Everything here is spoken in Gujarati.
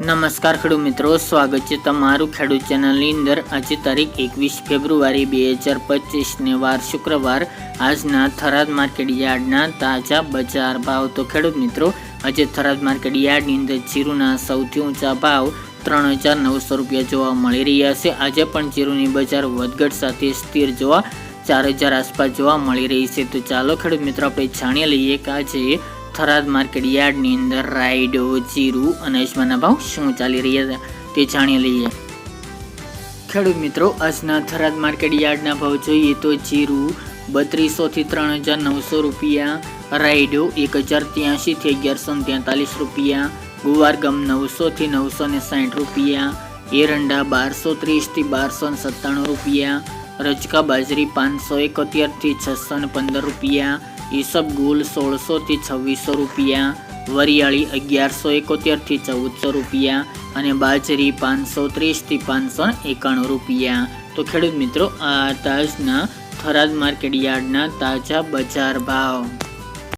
નમસ્કાર ખેડૂત મિત્રો, સ્વાગત છે તમારું ખેડૂત ચેનલની અંદર. આજે તારીખ એકવીસ ફેબ્રુઆરી બે હજાર પચીસને વાર શુક્રવાર. આજના થરાદ માર્કેટ યાર્ડના તાજા બજાર ભાવ. તો ખેડૂત મિત્રો, આજે થરાદ માર્કેટ યાર્ડની અંદર જીરુના સૌથી ઊંચા ભાવ ત્રણ હજાર નવસો રૂપિયા જોવા મળી રહ્યા છે. આજે પણ જીરુની બજાર વધઘટ સાથે સ્થિર જોવા, ચાર હજાર આસપાસ જોવા મળી રહી છે. તો ચાલો ખેડૂત મિત્રો, આપણે જાણી લઈએ કે આજે થરાદ માર્કેટ યાર્ડની અંદર રાઈડો, જીરું અને અજમાના ભાવ શું ચાલી રહ્યા છે તે જાણી લઈએ. ખેડૂત મિત્રો, આજના થરાદ માર્કેટ યાર્ડના ભાવ જોઈએ તો જીરું બત્રીસોથી ત્રણ હજાર નવસો રૂપિયા, રાઈડો એક હજાર ત્યાંશીથી અગિયારસો તેતાલીસ રૂપિયા, ગુવારગમ નવસોથી નવસો ને સાઠ રૂપિયા, એરંડા બારસો ત્રીસથી બારસો સત્તાણું રૂપિયા, રજકા બાજરી પાંચસો એકોતેરથી છસો ને પંદર રૂપિયા ઈસબગુલ સોળસોથી છવ્વીસો રૂપિયા, વરિયાળી અગિયારસો એકોતેરથી ચૌદસો રૂપિયા અને બાજરી પાંચસો ત્રીસથી પાંચસો એકાણું રૂપિયા. તો ખેડૂત મિત્રો, આ તાજના થરાદ માર્કેટ યાર્ડના તાજા બજાર ભાવ.